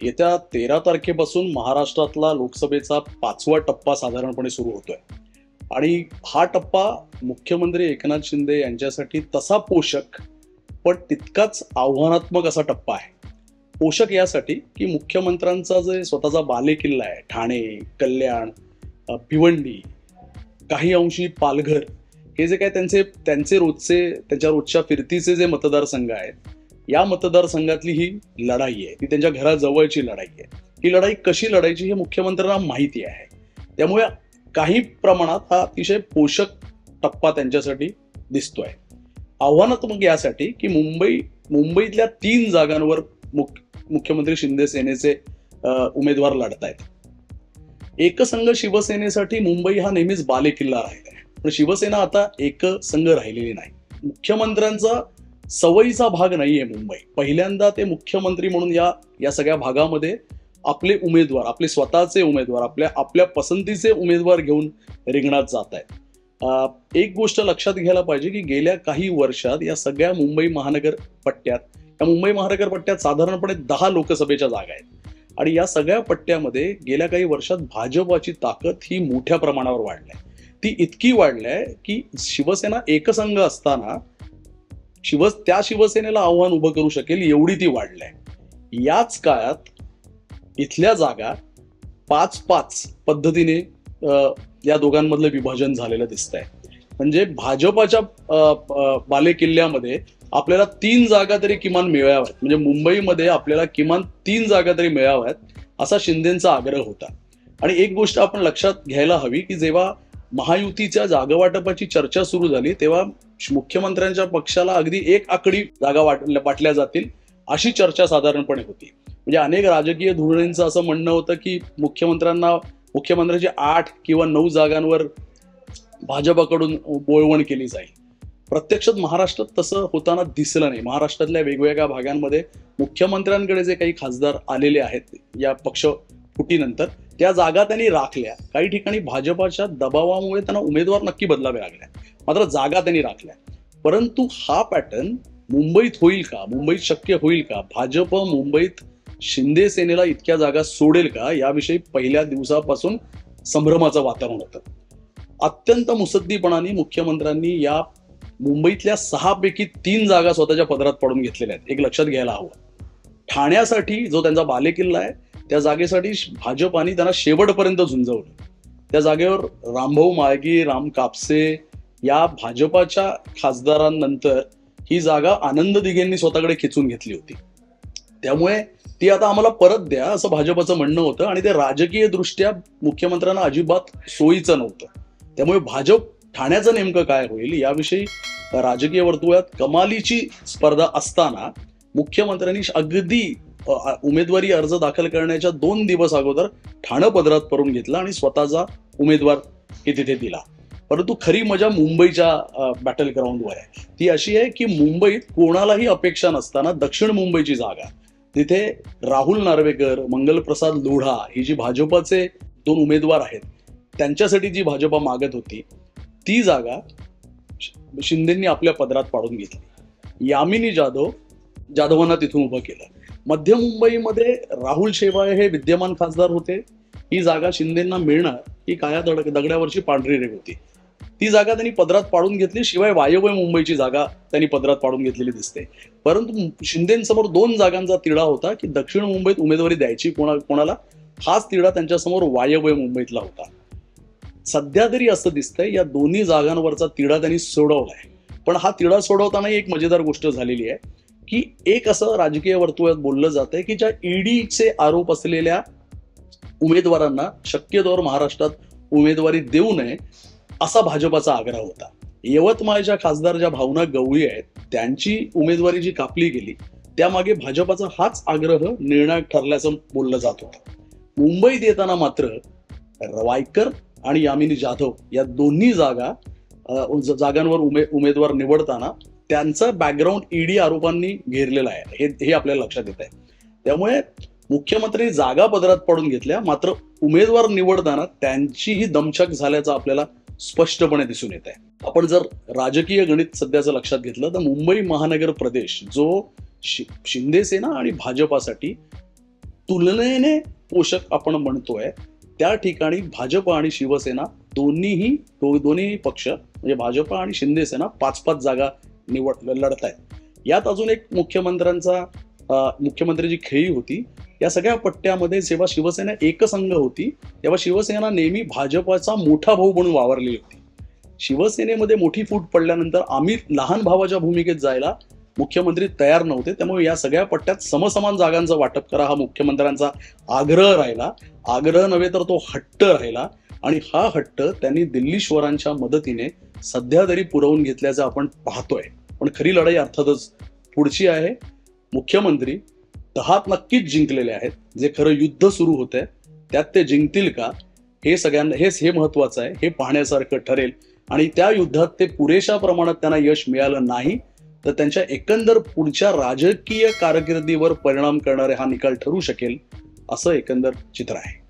येत्या तेरा तारखेपासून महाराष्ट्रातला लोकसभेचा पाचवा टप्पा साधारणपणे सुरू होतोय. आणि हा टप्पा मुख्यमंत्री एकनाथ शिंदे यांच्यासाठी तसा पोषक पण तितकाच आव्हानात्मक असा टप्पा आहे. पोषक यासाठी की मुख्यमंत्र्यांचा जे स्वतःचा बालेकिल्ला आहे ठाणे कल्याण भिवंडी काही अंशी पालघर हे जे काय त्यांचे त्यांचे रोजचे त्यांच्या रोजच्या फिरतीचे जे मतदारसंघ आहेत या मतदारसंघातली ही लढाई आहे. ती त्यांच्या घराजवळची लढाई आहे. ही लढाई कशी लढायची हे मुख्यमंत्र्यांना माहिती आहे. त्यामुळे काही प्रमाणात हा अतिशय पोषक टप्पा त्यांच्यासाठी दिसतोय. आव्हानात्मक यासाठी की मुंबई मुंबईतल्या तीन जागांवर मुख्य मुख्यमंत्री शिंदे सेनेचे उमेदवार लढत आहेत एकसंघ शिवसेनेसाठी मुंबई हा नेहमीच बालेकिल्ला राहिला आहे पण शिवसेना आता एकसंघ राहिलेली नाही. मुख्यमंत्र्यांचा सवयीचा भाग नाहीये मुंबई. पहिल्यांदा ते मुख्यमंत्री म्हणून या या सगळ्या भागामध्ये आपले उमेदवार आपले स्वतःचे उमेदवार आपल्या आपल्या पसंतीचे उमेदवार घेऊन रिंगणात जात आहेत. एक गोष्ट लक्षात घ्यायला पाहिजे की गेल्या काही वर्षात या सगळ्या मुंबई महानगर पट्ट्यात या मुंबई महानगर पट्ट्यात साधारणपणे दहा लोकसभेच्या जागा आहेत. आणि या सगळ्या पट्ट्यामध्ये गेल्या काही वर्षात भाजपाची ताकद ही मोठ्या प्रमाणावर वाढली आहे. ती इतकी वाढली आहे की शिवसेना एकसंघ असताना शिव त्या शिवसेनेला आव्हान उभं करू शकेल एवढी ती वाढलंय. याच काळात इथल्या जागा पाच पाच पद्धतीने या दोघांमधलं विभाजन झालेलं दिसतंय. म्हणजे भाजपाच्या बालेकिल्ल्यामध्ये आपल्याला तीन जागा तरी किमान मिळाव्यात. म्हणजे मुंबईमध्ये आपल्याला किमान तीन जागा तरी मिळाव्यात असा शिंदेचा आग्रह होता. आणि एक गोष्ट आपण लक्षात घ्यायला हवी की जेव्हा महायुतीच्या जागावाटपाची चर्चा सुरू झाली तेव्हा मुख्यमंत्र्यांच्या पक्षाला अगदी एक आकडी जागा वाटल्या वाटल्या जातील अशी चर्चा साधारणपणे होती. म्हणजे अनेक राजकीय धोरणींचं असं म्हणणं होतं की मुख्यमंत्र्यांना मुख्यमंत्र्यांची आठ किंवा नऊ जागांवर भाजपाकडून बोळवण केली जाईल. प्रत्यक्षात महाराष्ट्रात तसं होताना दिसलं नाही. महाराष्ट्रातल्या वेगवेगळ्या भागांमध्ये मुख्यमंत्र्यांकडे जे काही खासदार आलेले आहेत या पक्ष फुटीनंतर त्या जागा त्यांनी राखल्या. काही ठिकाणी भाजपाच्या दबावामुळे त्यांना उमेदवार नक्की बदलावे लागल्या मात्र जागा त्यांनी राखल्या. परंतु हा पॅटर्न मुंबईत होईल का? मुंबईत शक्य होईल का? भाजप मुंबईत शिंदे सेनेला इतक्या जागा सोडेल का? याविषयी पहिल्या दिवसापासून संभ्रमाचं वातावरण होतं. अत्यंत मुसद्दीपणाने मुख्यमंत्र्यांनी या मुंबईतल्या सहापैकी तीन जागा स्वतःच्या पदरात पडून घेतलेल्या आहेत. एक लक्षात घ्यायला हवं. ठाण्यासाठी जो त्यांचा बालेकिल्ला आहे त्या जागेसाठी भाजपाने त्यांना शेवटपर्यंत झुंजवलं. त्या जागेवर रामभाऊ माळगी राम कापसे या भाजपाच्या खासदारांनंतर ही जागा आनंद दिघेंनी स्वतःकडे खेचून घेतली होती. त्यामुळे ती आता आम्हाला परत द्या असं भाजपाचं म्हणणं होतं आणि ते राजकीय दृष्ट्या मुख्यमंत्र्यांना अजिबात सोयीचं नव्हतं. त्यामुळे भाजप ठाण्याचं नेमकं काय होईल याविषयी राजकीय वर्तुळात कमालीची स्पर्धा असताना मुख्यमंत्र्यांनी अगदी उमेदवारी अर्ज दाखल करण्याच्या दोन दिवस अगोदर ठाणं पदरात पडून घेतला आणि स्वतःचा उमेदवार हे तिथे दिला. परंतु खरी मजा मुंबईच्या बॅटल ग्राउंडवर आहे. ती अशी आहे की मुंबईत कोणालाही अपेक्षा नसताना दक्षिण मुंबईची जागा तिथे राहुल नार्वेकर मंगलप्रसाद लोढा ही जी भाजपाचे दोन उमेदवार आहेत त्यांच्यासाठी जी भाजपा मागत होती ती जागा शिंदेंनी आपल्या पदरात पाडून घेतली. यामिनी जाधव जाधवांना तिथून उभं केलं. मध्य मुंबईमध्ये राहुल शेवाळे हे विद्यमान खासदार होते. ही जागा शिंदेंना मिळणार ही काया दड दगड्यावरची पांढरी रेग होती. ती जागा त्यांनी पदरात पाडून घेतली शिवाय वायव्य मुंबईची जागा त्यांनी पदरात पाडून घेतलेली दिसते. परंतु शिंदेसमोर दोन जागांचा तिढा होता की दक्षिण मुंबईत उमेदवारी द्यायची कोणा कोणाला हाच तिढा त्यांच्यासमोर वायव्य मुंबईतला होता. सध्या तरी असं दिसतंय या दोन्ही जागांवरचा तिढा त्यांनी सोडवलाय. पण हा तिढा सोडवतानाही एक मजेदार गोष्ट झालेली आहे. की एक असं राजकीय वर्तुळात बोललं जातंय की ज्या ईडीचे आरोप असलेल्या उमेदवारांना शक्यतोवर महाराष्ट्रात उमेदवारी देऊ नये असा भाजपाचा आग्रह होता. यवतमाळच्या खासदार ज्या भावना गवळी आहेत त्यांची उमेदवारी जी कापली गेली त्यामागे भाजपाचा हाच आग्रह निर्णायक ठरल्याचं बोललं जात होतं. मुंबईत येताना मात्र रवायकर आणि यामिनी जाधव या दोन्ही जागा जागांवर उमे उमेदवार निवडताना त्यांचा बॅकग्राऊंड ईडी आरोपांनी घेरलेला आहे. हे हे आपल्याला लक्षात येत आहे त्यामुळे मुख्यमंत्री जागा पदरात पडून घेतल्या मात्र उमेदवार निवडताना त्यांचीही दमछक झाल्याचं आपल्याला स्पष्टपणे दिसून येत आहे आपण जर राजकीय गणित सध्याचं लक्षात घेतलं तर मुंबई महानगर प्रदेश जो शि- शिंदे सेना आणि भाजपासाठी तुलनेने पोषक आपण म्हणतोय त्या ठिकाणी भाजप आणि शिवसेना दोन्हीही दो- दोन्ही पक्ष म्हणजे भाजप आणि शिंदेसेना पाच पाच जागा निवड लढत आहेत यात अजून एक मुख्यमंत्र्यांचा मुख्यमंत्र्यांची मुख्यमंत्र्याची खेळी होती या सगळ्या पट्ट्यामध्ये जेव्हा शिवसेना एकसंघ होती तेव्हा शिवसेना नेहमी भाजपाचा मोठा भाऊ म्हणून वावरलेली होती. शिवसेनेमध्ये मोठी फूट पडल्यानंतर आम्ही लहान भावाच्या भूमिकेत जायला मुख्यमंत्री तयार नव्हते त्यामुळे या सगळ्या पट्ट्यात समसमान जागांचं वाटप करा हा मुख्यमंत्र्यांचा आग्रह राहिला. आग्रह नव्हे तर तो हट्ट राहिला आणि हा हट्ट त्यांनी दिल्लीश्वरांच्या मदतीने सध्या तरी पुरवून घेतल्याचं आपण पाहतोय. पण खरी लढाई अर्थातच पुढची आहे. मुख्यमंत्री दहात नक्कीच जिंकलेले आहेत. जे खरं युद्ध सुरू होतंय त्यात ते जिंकतील का? हे सगळ्यांना हेच हे महत्वाचं आहे. हे पाहण्यासारखं ठरेल. आणि त्या युद्धात ते पुरेशा प्रमाणात त्यांना यश मिळालं नाही तर त्यांच्या एकंदर पुढच्या राजकीय कारकिर्दीवर परिणाम करणारे हा निकाल ठरू शकेल असं एकंदर चित्र आहे.